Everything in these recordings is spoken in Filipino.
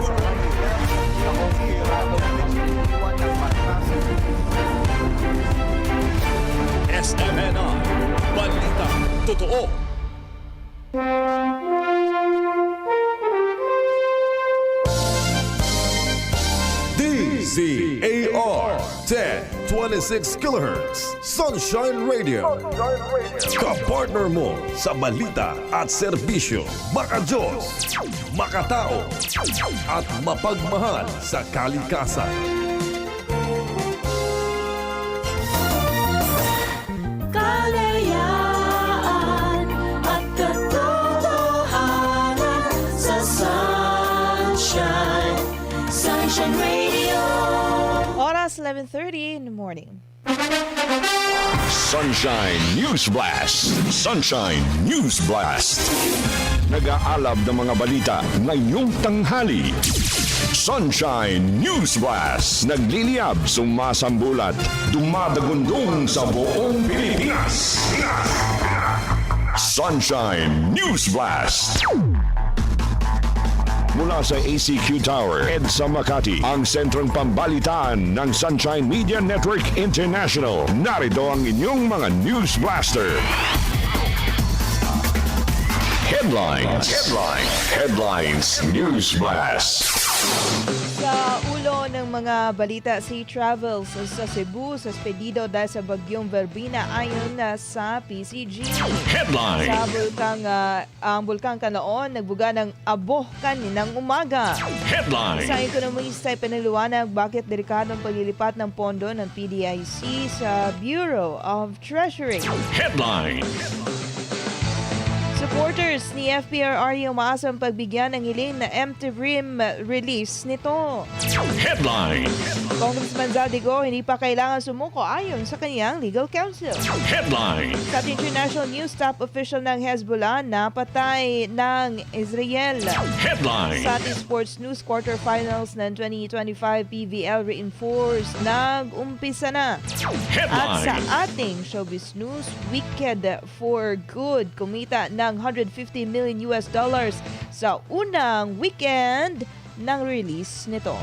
Wala. Asa Manila. Ako si Rado Iwan ng Panasin. SMNI. Balita. Totoo. DZAR 1026 kilohertz Sunshine Radio. Kapartner mo sa balita at serbisyo. Makajos, makatao, at mapagmahal sa kalikasan. 11.30 in the morning. Sunshine News Blast. Sunshine News Blast. Nag-aalab ng mga balita ngayong tanghali. Sunshine News Blast. Nagliliyab, sumasambulat, dumadagundong sa buong Pilipinas. Sunshine News Blast. Mula sa ACQ Tower, EDSA Makati, ang sentrong pambalitaan ng Sunshine Media Network International. Narito ang inyong mga News Blaster. Headlines. Headlines. Headlines. News Blast. Sa ulo ng mga balita, Sea Travels sa Cebu, suspedido dahil sa bagyong Verbina ayon na sa PCG. Headline. Sa bulkang, ah, ang bulkang Kanaon, nagbuga ng abo kaninang umaga. Headline. Sa ekonomista ay pinaliwanag bakit delikado ang paglilipat ng pondo ng PDIC sa Bureau of Treasury. Headline. Supporters ni FPRRD umaasang pagbigyan ng hiling na empty rim release nito. Headline. Congressman Zaldigo hindi pa kailangan sumuko ayon sa kanyang legal counsel. Headline. Sa international news, top official ng Hezbollah napatay ng Israel. Headline. Sa ating sports news, quarterfinals ng 2025 PVL reinforced nag-umpisa na. At sa Headline. ating showbiz news, Wicked for Good kumita ng 150 million US dollars sa unang weekend ng release nito.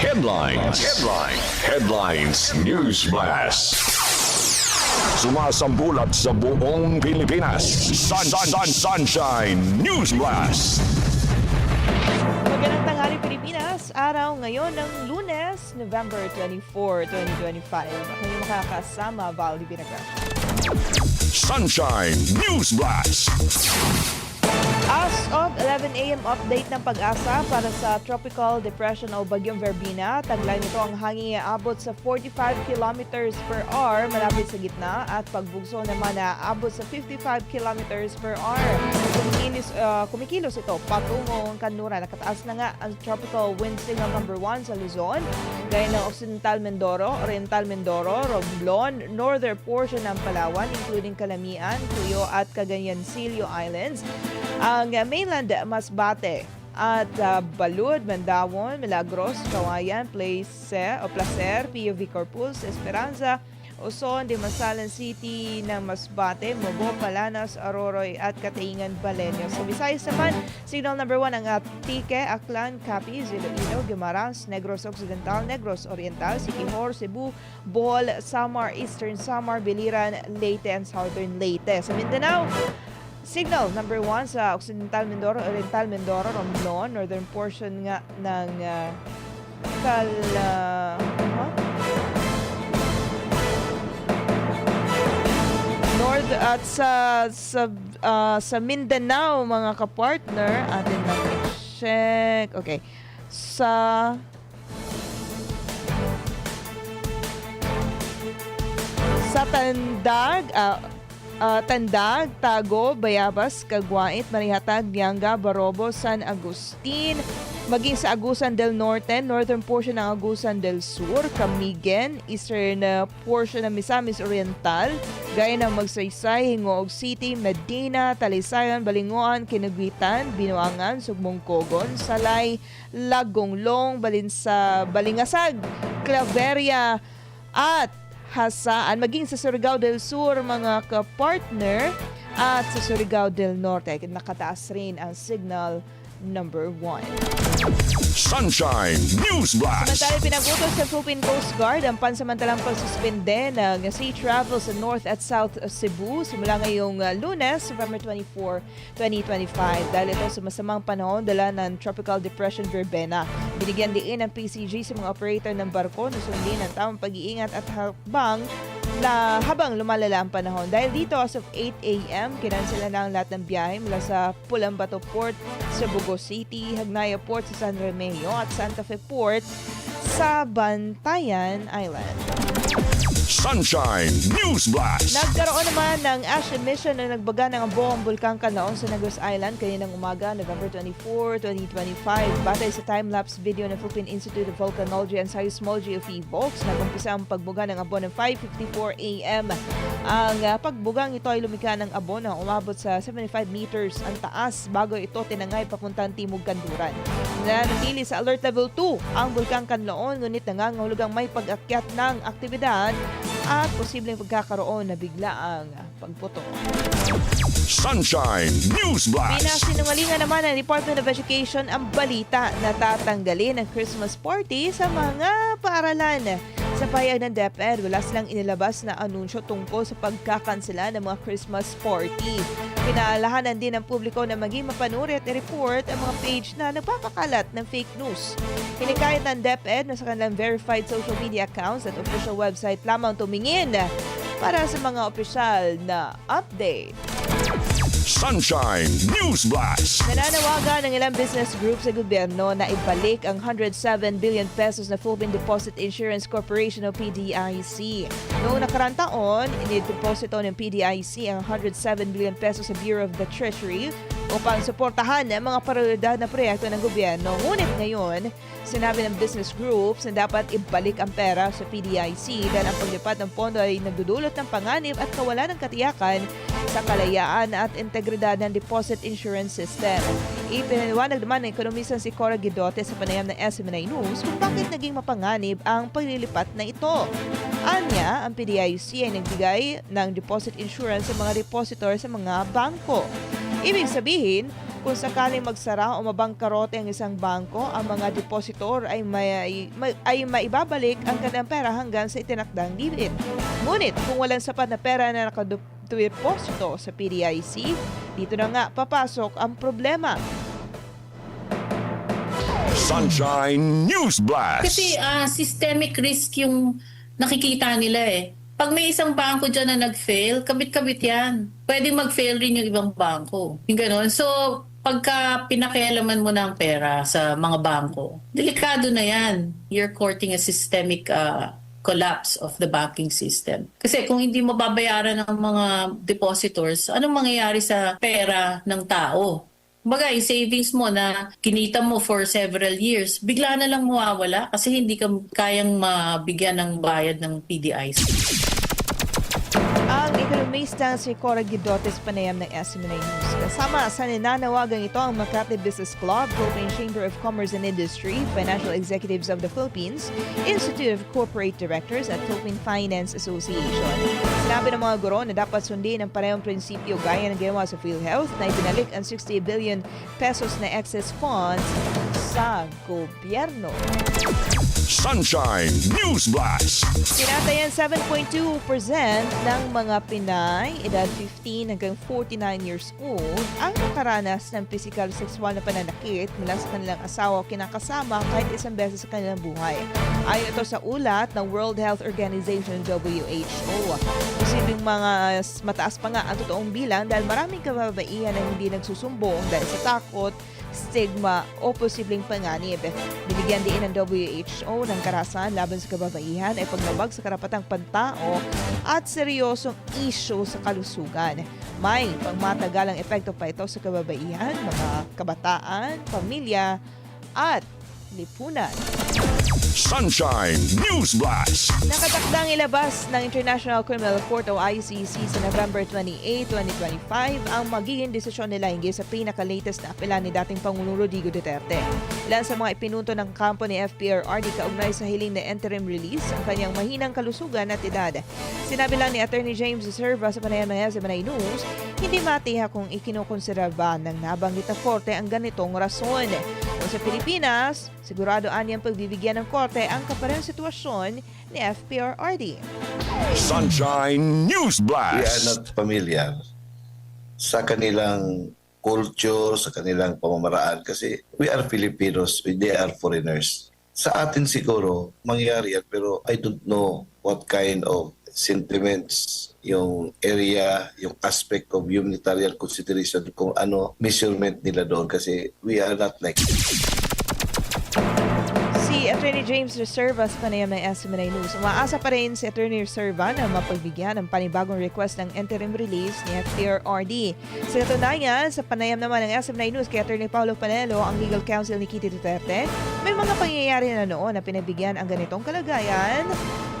Headlines. Headlines. Headlines. News Blast. Sumasambulat sa buong Pilipinas. Sun, sun, sun, Sunshine News Blast. Magandang tanghali Pilipinas, araw ngayon ng lunes, November 24, 2025. Ako yung makakasama, Val Binagracia. Sunshine News Blast. As of 11 a.m. update ng pag-asa para sa Tropical Depression o Bagyong Verbina, taglay nito ang hangin aabot sa 45 kilometers per hour malapit sa gitna at pagbugso naman na aabot sa 55 kilometers per hour. Kumikilos, uh, kumikilos ito patungong kanura. Nakataas na nga ang tropical wind signal number 1 sa Luzon, gaya ng Occidental Mindoro, Oriental Mindoro, Romblon, northern portion ng Palawan, including Calamian, Cuyo at Cagayancillo Islands ang uh, mainland Masbate at uh, Balud, Mandawon, Milagros, Kawayan, Place o Placer, PUV Corpus, Esperanza, Uson, Dimasalan City ng Masbate, Mogo, Palanas, Aroroy at Kataingan, Balenio. Sa Visayas naman, signal number 1 ang Atike, Aklan, Capiz, Iloilo, Guimaras, Negros Occidental, Negros Oriental, Siquijor, Cebu, Bohol, Samar, Eastern Samar, Biliran, Leyte and Southern Leyte. Sa Mindanao, Signal number 1 sa Occidental Mindoro, Oriental Mindoro, Romblon, northern portion nga ng uh, Kal... uh, huh? North at sa sa uh, sa Mindanao mga kapartner atin na check okay sa sa Tandag ah, ah, Tandag, Tago, Bayabas, Kagwait, Marihatag, Bianga, Barobo, San Agustin, maging sa Agusan del Norte, northern portion ng Agusan del Sur, Camigen, eastern uh, portion ng Misamis Oriental, gaya ng Magsaysay, Hingoog City, Medina, Talisayan, Balinguan, Kinugwitan, Binuangan, Sugmongkogon, Salay, Lagonglong, Balinsa, Balingasag, Claveria, at Hasaan, maging sa Surigao del Sur, mga kapartner, at sa Surigao del Norte. Nakataas rin ang signal number 1. Sunshine News Blast. Samantala pinagutos sa Philippine Coast Guard ang pansamantalang pagsuspende ng sea travel sa North at South Cebu simula ngayong uh, lunes, November 24, 2025. Dahil ito sa masamang panahon dala ng Tropical Depression Verbena. Binigyan diin ng PCG sa mga operator ng barko na sundin ang tamang pag-iingat at habang la, habang lumalala ang panahon. Dahil dito as of 8 a.m., kinansela na ang lahat ng biyahe mula sa Pulambato Port sa Bugo City, Hagnaya Port sa San Remeo at Santa Fe Port sa Bantayan Island. Sunshine News Blast. Nagkaroon naman ng ash emission na nagbaga ng buong bulkang Kanaon sa Negros Island kaninang umaga, November 24, 2025. Batay sa time-lapse video ng Philippine Institute of Volcanology and Seismology of EVOX, nagumpisa ang pagbuga ng abon ng 5.54 a.m. Ang uh, pagbugang ito ay lumika ng abon na umabot sa 75 meters ang taas bago ito tinangay papuntang Timog Kanduran. Nanatili sa alert level 2 ang bulkang Kanlaon ngunit nangangahulugang may pag-akyat ng aktibidad at posibleng pagkakaroon na biglaang pagputo. Sunshine News Blast. Pinasinungalingan naman ng Department of Education ang balita na tatanggalin ang Christmas party sa mga paaralan. Sa payag ng DepEd, wala silang inilabas na anunsyo tungkol sa pagkakansela ng mga Christmas party. Pinaalahanan din ng publiko na maging mapanuri at i-report ang mga page na nagpapakalat ng fake news. Hinikayat ng DepEd na sa kanilang verified social media accounts at official website lamang tumingin para sa mga opisyal na update. Sunshine News Blast. Nananawagan ng ilang business groups sa gobyerno na ibalik ang 107 billion pesos na Philippine Deposit Insurance Corporation o PDIC. Noong nakarang taon, inideposito ng PDIC ang 107 billion pesos sa Bureau of the Treasury upang suportahan ang mga prioridad na proyekto ng gobyerno. Ngunit ngayon, sinabi ng business groups na dapat ibalik ang pera sa PDIC dahil ang paglipat ng pondo ay nagdudulot ng panganib at kawalan ng katiyakan sa kalayaan at integridad ng deposit insurance system. Ipinaliwanag naman ng ekonomista si Cora Guidote sa panayam ng SMNI News kung bakit naging mapanganib ang paglilipat na ito. Anya, ang PDIC ay nagbigay ng deposit insurance sa mga depositor sa mga bangko. Ibig sabihin, kung sakaling magsara o mabangkarote ang isang bangko, ang mga depositor ay, may, may- ay maibabalik ang kanilang pera hanggang sa itinakdang limit. Ngunit kung walang sapat na pera na nakadeposito sa PDIC, dito na nga papasok ang problema. Sunshine News Blast. Kasi ah, systemic risk yung nakikita nila eh. Pag may isang bangko dyan na nag-fail, kabit-kabit yan. Pwedeng mag-fail rin yung ibang bangko. Yung ganon. So, pagka pinakialaman mo ng pera sa mga bangko, delikado na yan. You're courting a systemic ah, collapse of the banking system. Kasi kung hindi mo babayaran ng mga depositors, anong mangyayari sa pera ng tao? Baga, yung savings mo na kinita mo for several years, bigla na lang mawawala kasi hindi ka kayang mabigyan ng bayad ng PDIC. Ekonomista si Cora Guidotes panayam ng SMNA News. Kasama sa ninanawagan ito ang Makati Business Club, Philippine Chamber of Commerce and Industry, Financial Executives of the Philippines, Institute of Corporate Directors at Philippine Finance Association. Sinabi ng mga guro na dapat sundin ang parehong prinsipyo gaya ng ginawa sa PhilHealth na ibinalik ang 60 billion pesos na excess funds sa gobyerno. Sunshine News Blast. Tinatayan 7.2% ng mga Pinay, edad 15 hanggang 49 years old, ang nakaranas ng physical sexual na pananakit mula sa kanilang asawa o kinakasama kahit isang beses sa kanilang buhay. Ayon ito sa ulat ng World Health Organization WHO. Posibleng mga mataas pa nga ang totoong bilang dahil maraming kababaihan na hindi nagsusumbong dahil sa takot stigma o posibleng panganib. Binigyan din ng WHO ng karahasan laban sa kababaihan ay paglabag sa karapatang pantao at seryosong isyo sa kalusugan. May pangmatagalang epekto pa ito sa kababaihan, mga kabataan, pamilya at lipunan. Sunshine News Blast. Nakatakdang ilabas ng International Criminal Court o ICC sa November 28, 2025 ang magiging desisyon nila hinggil sa pinaka-latest na apela ni dating Pangulong Rodrigo Duterte. Ilan sa mga ipinunto ng kampo ni FPRRD kaugnay sa hiling na interim release ang kanyang mahinang kalusugan at edad. Sinabi lang ni Attorney James Serva sa panayam ng SMNI News, hindi matiha kung ikinukonsidera ng nabanggit na korte ang ganitong rason. Kung sa Pilipinas, sigurado anyang pagbibigyan ng korte ang kaparehang sitwasyon ni FPRRD. Sunshine News we are Blast. not familiar sa kanilang culture, sa kanilang pamamaraan kasi we are Filipinos, they are foreigners. Sa atin siguro, mangyari yan pero I don't know what kind of sentiments yung area, yung aspect of humanitarian consideration kung ano measurement nila doon kasi we are not like Attorney James Reserva sa panayam ng SMNI News. Umaasa pa rin si Attorney Reserva na mapagbigyan ng panibagong request ng interim release ni FPRRD. Sa katunayan, sa panayam naman ng SMNI News kay Attorney Paulo Panelo, ang legal counsel ni Kitty Duterte, may mga pangyayari na noon na pinabigyan ang ganitong kalagayan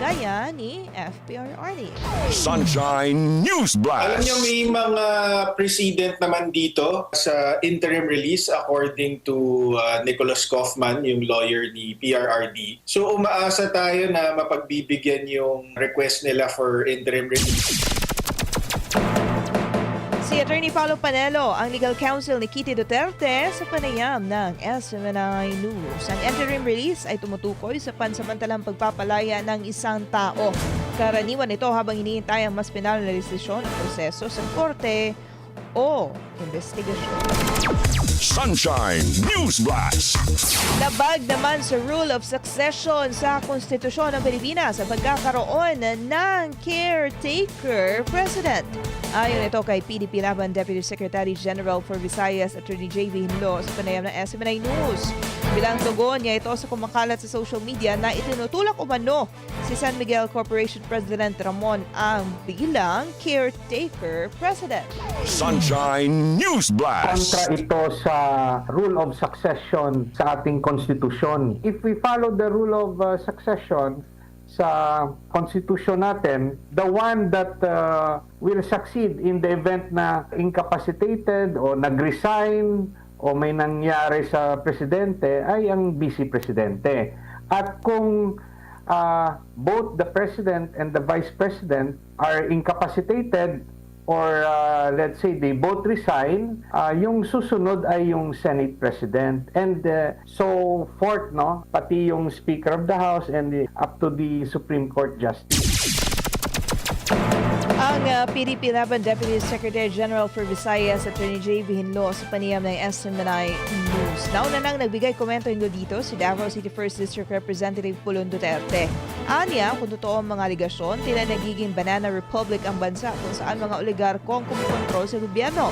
gaya ni FPRRD. Sunshine News Alam Blast. niyo may mga precedent naman dito sa interim release according to uh, Nicholas Kaufman, yung lawyer ni PRRD. So umaasa tayo na mapagbibigyan yung request nila for interim release. Si Attorney Paulo Panelo, ang legal counsel ni Kitty Duterte sa panayam ng SMNI News. Ang interim release ay tumutukoy sa pansamantalang pagpapalaya ng isang tao. Karaniwan ito habang hinihintay ang mas pinal na desisyon ng proseso sa korte o investigasyon. Sunshine News Blast. Labag naman sa rule of succession sa Konstitusyon ng Pilipinas ang pagkakaroon ng caretaker president. Ayon ito kay PDP Laban Deputy Secretary General for Visayas Attorney J.V. Hinlo sa panayam ng SMNI News. Bilang tugon niya ito sa kumakalat sa social media na itinutulak umano si San Miguel Corporation President Ramon ang bilang caretaker president. Sunshine News Blast. kontra ito sa rule of succession sa ating konstitusyon. If we follow the rule of uh, succession sa konstitusyon natin, the one that uh, will succeed in the event na incapacitated o nag-resign o may nangyari sa presidente ay ang vice presidente. At kung uh, both the president and the vice president are incapacitated or uh, let's say they both resign, uh, yung susunod ay yung Senate President. And uh, so forth, no? Pati yung Speaker of the House and the, up to the Supreme Court Justice. Ang uh, PDP Laban Deputy Secretary General for Visayas, Attorney J.V. Hinlo sa paniyam ng SMNI News. Nauna nang nagbigay komento hinlo dito si Davao City 1st District Representative Pulon Duterte. Anya, kung totoo ang mga aligasyon, tila nagiging banana republic ang bansa kung saan mga oligarko ang kumukontrol sa gobyerno.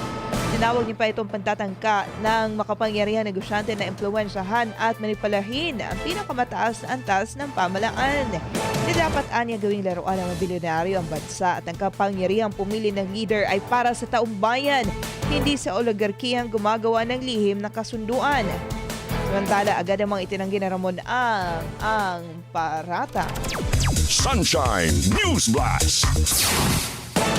Tinawag niya pa itong pantatangka ng makapangyarihang negosyante na impluensyahan at manipulahin ang pinakamataas na antas ng pamalaan. Hindi dapat anya gawing laruan ng bilyonaryo ang bansa at ang kapangyarihang pumili ng leader ay para sa taong bayan, hindi sa oligarkiyang gumagawa ng lihim na kasunduan. Samantala, agad namang itinanggi na Ramon ang ang parata. Sunshine News Blast.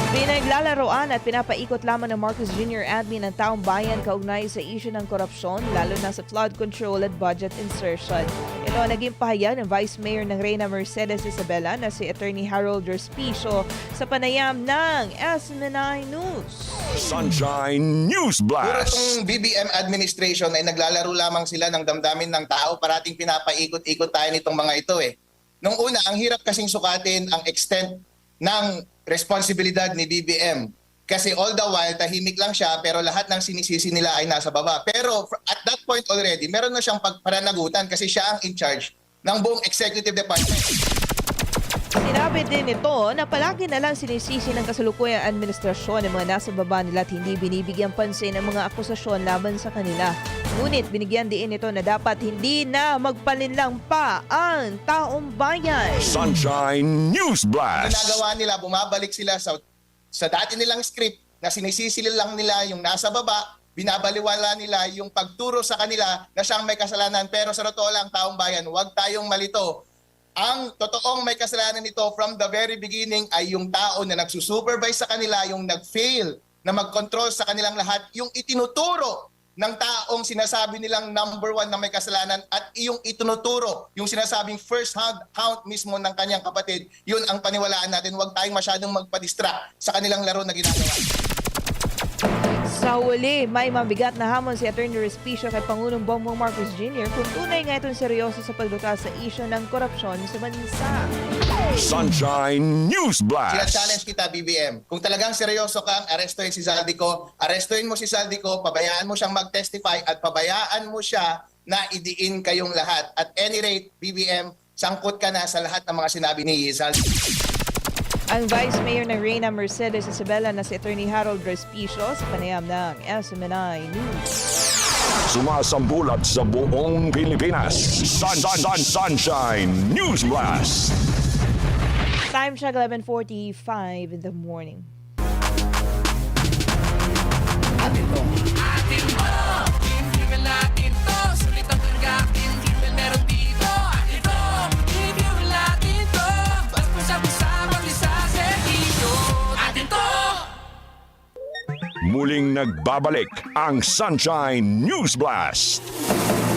Pinaglalaroan at pinapaikot lamang ng Marcos Jr. admin ang taong bayan kaugnay sa isyu ng korupsyon, lalo na sa flood control at budget insertion. Ito ang naging pahayag ng Vice Mayor ng Reyna Mercedes Isabela na si Attorney Harold Respicio sa panayam ng SMNI News. Sunshine News Puro Blast. itong BBM administration ay naglalaro lamang sila ng damdamin ng tao. Parating pinapaikot-ikot tayo nitong mga ito eh. Nung una, ang hirap kasing sukatin ang extent ng responsibilidad ni BBM. Kasi all the while, tahimik lang siya pero lahat ng sinisisi nila ay nasa baba. Pero at that point already, meron na siyang pagparanagutan kasi siya ang in charge ng buong executive department. Sinabi din ito na palagi na lang sinisisi ng kasalukuyang administrasyon ng mga nasa baba nila at hindi binibigyan pansin ang mga akusasyon laban sa kanila. Ngunit binigyan din ito na dapat hindi na magpalinlang pa ang taong bayan. Sunshine News Ang Blast. ginagawa nila, bumabalik sila sa, sa dati nilang script na sinisisi lang nila yung nasa baba binabaliwala nila yung pagturo sa kanila na siyang may kasalanan. Pero sa totoo lang, taong bayan, huwag tayong malito. Ang totoong may kasalanan nito from the very beginning ay yung tao na nagsusupervise sa kanila, yung nag-fail na mag-control sa kanilang lahat, yung itinuturo ng taong sinasabi nilang number one na may kasalanan at yung itinuturo, yung sinasabing first hand count mismo ng kanyang kapatid, yun ang paniwalaan natin. Huwag tayong masyadong magpa-distract sa kanilang laro na ginagawa. Sa huli, may mabigat na hamon si Attorney Respicio kay Pangulong Bongbong Marcos Jr. kung tunay nga itong seryoso sa paglutas sa isyo ng korupsyon sa bansa. Sunshine News Blast. Sina-challenge kita, BBM. Kung talagang seryoso kang arestuhin si Zaldico, arestuhin mo si Zaldico, pabayaan mo siyang mag-testify at pabayaan mo siya na idiin kayong lahat. At any rate, BBM, sangkot ka na sa lahat ng mga sinabi ni Zaldico. Ang Vice Mayor ng Reyna Mercedes Isabela na si Attorney Harold Respicio sa panayam ng SMNI News. Sumasambulat sa buong Pilipinas. Sun, sun, sun, Sunshine News Blast. Time check 11.45 in the morning. Muling nagbabalik ang Sunshine News Blast.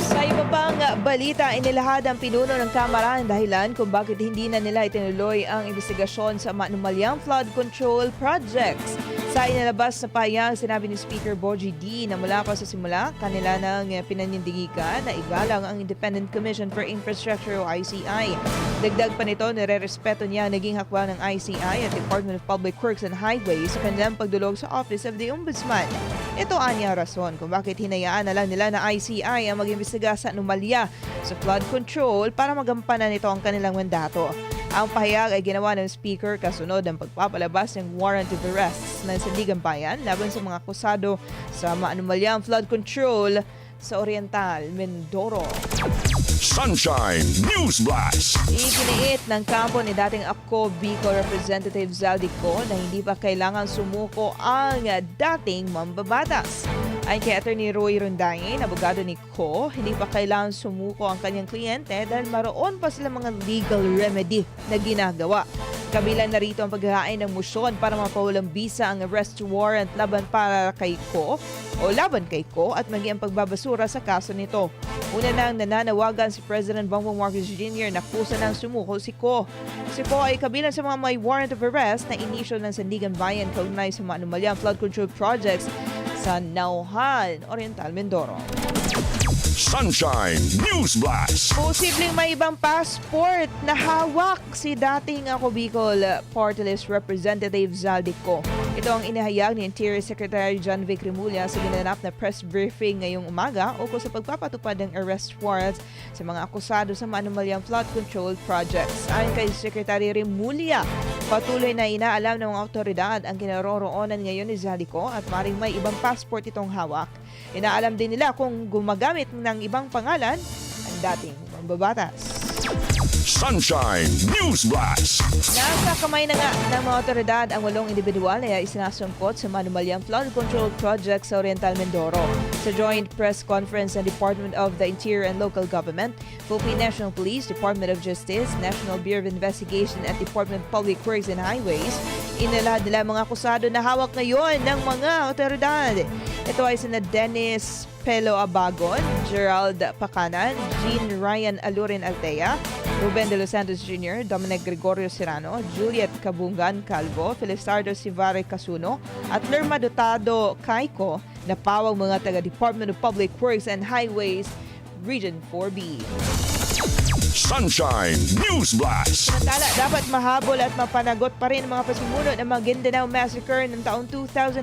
Sa iba pang balita, inilahad ang pinuno ng Kamara ang dahilan kung bakit hindi na nila itinuloy ang investigasyon sa manumalyang flood control projects. Sa inilabas na payag, sinabi ni Speaker Boji D na mula pa sa simula, kanila nang pinanindigikan na igalang ang Independent Commission for Infrastructure o ICI. Dagdag pa nito, nire-respeto niya ang naging hakbang ng ICI at Department of Public Works and Highways sa kanilang pagdulog sa Office of the Ombudsman. Ito anya rason kung bakit hinayaan na lang nila na ICI ang mag-imbestiga sa anomalya sa flood control para magampanan nito ang kanilang mandato. Ang pahayag ay ginawa ng Speaker kasunod ng pagpapalabas ng warrant of arrests ng Sandigan Bayan laban sa mga akusado sa maanumalyang flood control sa Oriental, Mindoro. Sunshine News Blast. Iginiit ng kampo ni dating ako Bicol Representative Zaldico na hindi pa kailangan sumuko ang dating mambabatas. Ayon kay Attorney Roy Rondain, abogado ni Ko, hindi pa kailangan sumuko ang kanyang kliyente dahil maroon pa sila mga legal remedy na ginagawa. Kabilang na rito ang paghahain ng musyon para mapawalang bisa ang arrest warrant laban para kay Ko o laban kay Ko at maging ang pagbabasura sa kaso nito. Una nang nananawagan si President Bongbong Marcos Jr. na kusa ng sumuko si Ko. Si Ko ay kabilang sa mga may warrant of arrest na inisyo ng Sandigan Bayan kaugnay sa mga anomalyang flood control projects sa Nauhan, Oriental, Mindoro. Sunshine News Blast. Posibleng may ibang passport na hawak si dating ako Bicol Party List Representative Zaldico. Ito ang inahayag ni Interior Secretary John Vic Rimulya sa ginanap na press briefing ngayong umaga ukol sa pagpapatupad ng arrest warrants sa mga akusado sa manumalyang flood control projects. Ayon kay Secretary Rimulya, patuloy na inaalam ng mga otoridad ang kinaroroonan ngayon ni Zaldico at maring may ibang passport itong hawak. Inaalam din nila kung gumagamit ng ibang pangalan ang dating mambabatas. Sunshine News Blast. Nasa kamay na nga ng mga otoridad ang walong individual na isinasungkot sa manumalyang flood control project sa Oriental Mindoro. Sa joint press conference ng Department of the Interior and Local Government, Philippine National Police, Department of Justice, National Bureau of Investigation at Department of Public Works and Highways, inalad nila mga akusado na hawak ngayon ng mga otoridad. Ito ay sina Dennis Pelo Abagon, Gerald Pacanan, Jean Ryan Alurin Altea, Ruben De Los Santos Jr., Dominic Gregorio Serrano, Juliet Cabungan Calvo, Felisardo Sivare Casuno, at Lerma Dotado Caico na pawang mga taga Department of Public Works and Highways Region 4B. Sunshine News Blast. Samantala, dapat mahabol at mapanagot pa rin mga pasimuno ng Maguindanao Massacre ng taong 2009.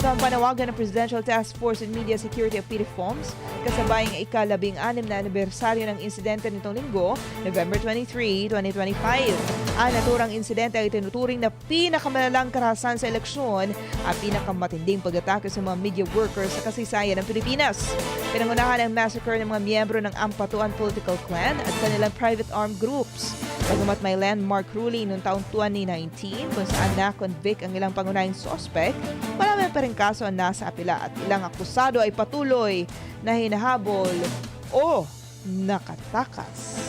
Ito ang panawagan ng Presidential Task Force on Media Security of PDFOMS kasabay ang ikalabing anim na anibersaryo ng insidente nitong linggo, November 23, 2025. Ang naturang insidente ay tinuturing na pinakamalalang karahasan sa eleksyon at pinakamatinding pag-atake sa mga media workers sa kasaysayan ng Pilipinas. Pinangunahan ang massacre ng mga miyembro ng Ampatuan Political Clan at kanilang private armed groups. Bagamat may landmark ruling noong taong 2019 kung saan na-convict ang ilang pangunahing suspect, marami pa rin kaso ang nasa apila at ilang akusado ay patuloy na hinahabol o nakatakas.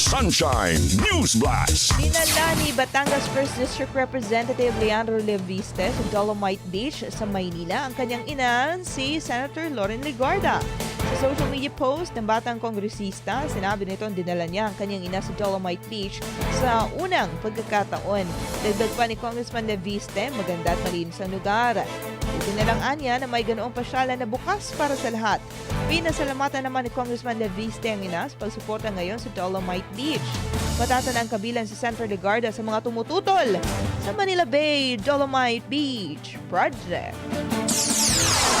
Sunshine News Blast. Dinala ni Batangas 1st District Representative Leandro Leviste sa Dolomite Beach sa Maynila ang kanyang ina, si Senator Loren Ligarda. Sa social media post ng batang kongresista, sinabi nito dinala niya ang kanyang ina sa Dolomite Beach sa unang pagkakataon. Dagdag pa ni Congressman Leviste, maganda at malinis ang lugar. Itinalang niya na may ganoong pasyalan na bukas para sa lahat. Pinasalamatan naman ni Congressman Leviste ang ina sa pagsuporta ngayon sa Dolomite Beach. Matatan ang kabilang si Senator Legarda sa mga tumututol sa Manila Bay Dolomite Beach Project.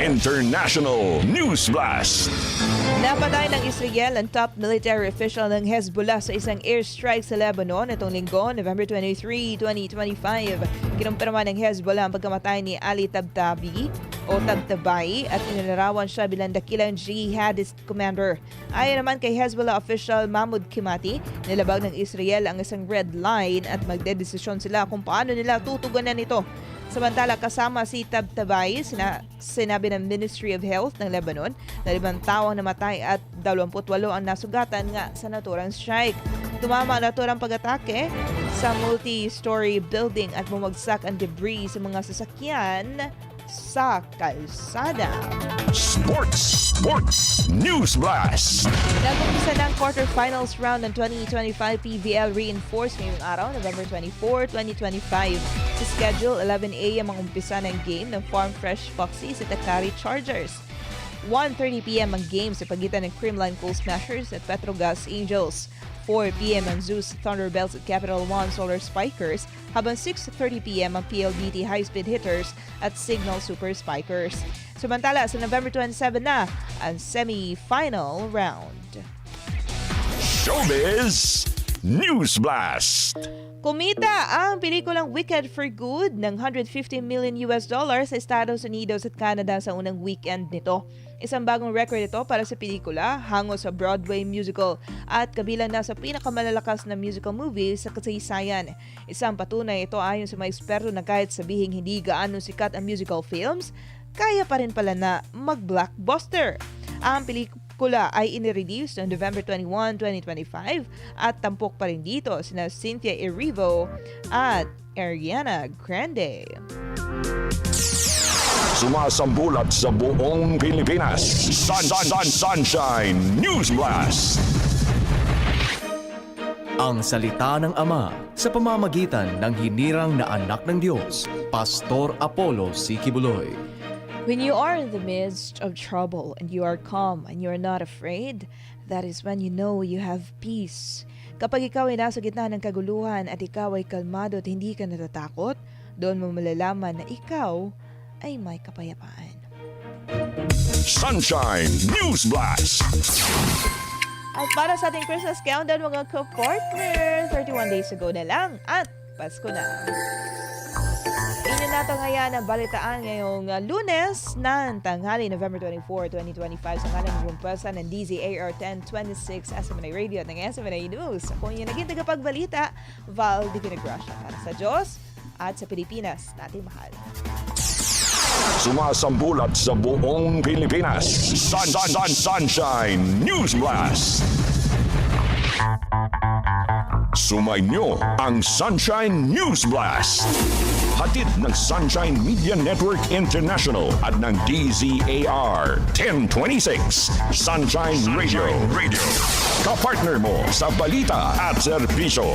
International News Blast. Napatay ng Israel ang top military official ng Hezbollah sa isang airstrike sa Lebanon itong linggo, November 23, 2025. Kinumpirma ng Hezbollah ang pagkamatay ni Ali Tabtabi o Tabtabay at inilarawan siya bilang dakilang jihadist commander. Ayon naman kay Hezbollah official Mahmoud Kimati, nilabag ng Israel ang isang red line at magdedesisyon sila kung paano nila tutugunan ito. Samantala kasama si Tabtabay, sina, sinabi ng Ministry of Health ng Lebanon na limang tao ang namatay at 28 ang nasugatan nga sa naturang strike. Tumama ang naturang pag-atake sa multi-story building at bumagsak ang debris sa mga sasakyan sa kalsada. Sports, Sports News Blast. Nag-umpisa ng quarterfinals round ng 2025 PVL Reinforced ngayong araw, November 24, 2025. Sa schedule, 11 a.m. ang umpisa ng game ng Farm Fresh Foxy sa Takari Chargers. 1.30pm ang game sa pagitan ng Creamline Coal Smashers at Petrogas Angels. 4pm ang Zeus Thunderbelts at Capital One Solar Spikers, habang 6.30pm ang PLDT High Speed Hitters at Signal Super Spikers. Samantala, sa November 27 na ang semi-final round. Showbiz News Blast. Kumita ang pelikulang Wicked for Good ng 150 million US dollars sa Estados Unidos at Canada sa unang weekend nito. Isang bagong record ito para sa pelikula, hango sa Broadway musical at kabilang na sa pinakamalalakas na musical movie sa kasaysayan. Isang patunay ito ayon sa mga eksperto na kahit sabihing hindi gaano sikat ang musical films, kaya pa rin pala na mag-blockbuster. Ang pelikula ay inirelease noong November 21, 2025 at tampok pa rin dito sina Cynthia Erivo at Ariana Grande. Sumasambulat sa buong Pilipinas. Sun, sun, sun, Sunshine News Blast. Ang salita ng Ama sa pamamagitan ng hinirang na anak ng Diyos, Pastor Apollo C. Kibuloy. When you are in the midst of trouble and you are calm and you are not afraid, that is when you know you have peace. Kapag ikaw ay nasa gitna ng kaguluhan at ikaw ay kalmado at hindi ka natatakot, doon mo malalaman na ikaw ay may kapayapaan. Sunshine News Blast. At para sa ating Christmas countdown mga ka-partner, 31 days ago na lang at Pasko na. Inyo nato ngayon ang balitaan ngayong uh, lunes ng tanghali, November 24, 2025 sa ngalang rumpasa ng DZAR 1026 SMNA Radio at ng SMNA News. Ako yung naging tagapagbalita, Val Di Vinagracia para sa Diyos at sa Pilipinas natin mahal. Sumasambulat sa buong Pilipinas. Sun, sun, sun, Sunshine News Blast. Sumainyo ang Sunshine News Blast. Hatid ng Sunshine Media Network International at ng DZAR 1026 Sunshine Radio. Radio. Kapartner mo sa balita at serbisyo.